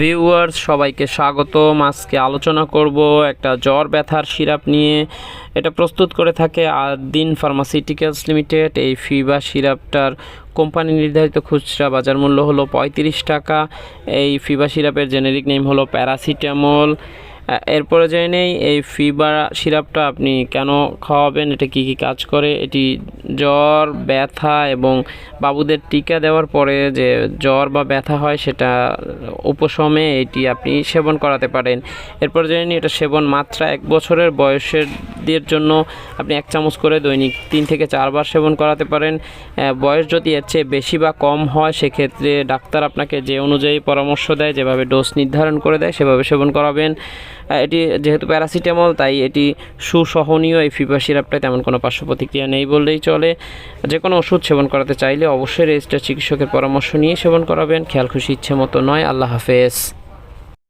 Viewers সবাইকে স্বাগত আজকে আলোচনা করব একটা জ্বর ব্যথার সিরাপ নিয়ে। এটা প্রস্তুত করে থাকে আদিন ফার্মাসিউটিক্যালস লিমিটেড এই ফিবা সিরাপটার কোম্পানি নির্ধারিত খুচরা বাজার মূল্য হলো পঁয়ত্রিশ টাকা। এই ফিবা সিরাপের জেনেরিক নেম হলো প্যারাসিটামল এরপরে জেনে নেই, এই ফিবা সিরাপটা আপনি কেন খাওয়াবেন? এটা কি কি কাজ করে? এটি জ্বর, ব্যথা এবং বাবুদের টিকা দেওয়ার পরে যে জ্বর বা ব্যথা হয় সেটা উপশমে এটি আপনি সেবন করাতে পারেন। এরপর জেনে নিই, এটা সেবন মাত্রা এক বছরের বয়সেরদের জন্য আপনি এক চামচ করে দৈনিক তিন থেকে চারবার সেবন করাতে পারেন। বয়স যদি এর চেয়ে বেশি বা কম হয়, সেক্ষেত্রে ডাক্তার আপনাকে যে অনুযায়ী পরামর্শ দেয়, যেভাবে ডোজ নির্ধারণ করে দেয়, সেভাবে সেবন করাবেন। এটি যেহেতু প্যারাসিটামল, তাই এটি সুসহনীয় এই ফিবা সিরাপটায় তেমন কোনো পার্শ্ব প্রতিক্রিয়া নেই বললেই চলে। যে কোনো ওষুধ সেবন করাতে চাইলে অবশ্যই রেজিস্টার চিকিৎসকের পরামর্শ নিয়ে সেবন করাবেন। খেয়াল খুশি ইচ্ছে মতো নয়। আল্লাহ হাফেজ।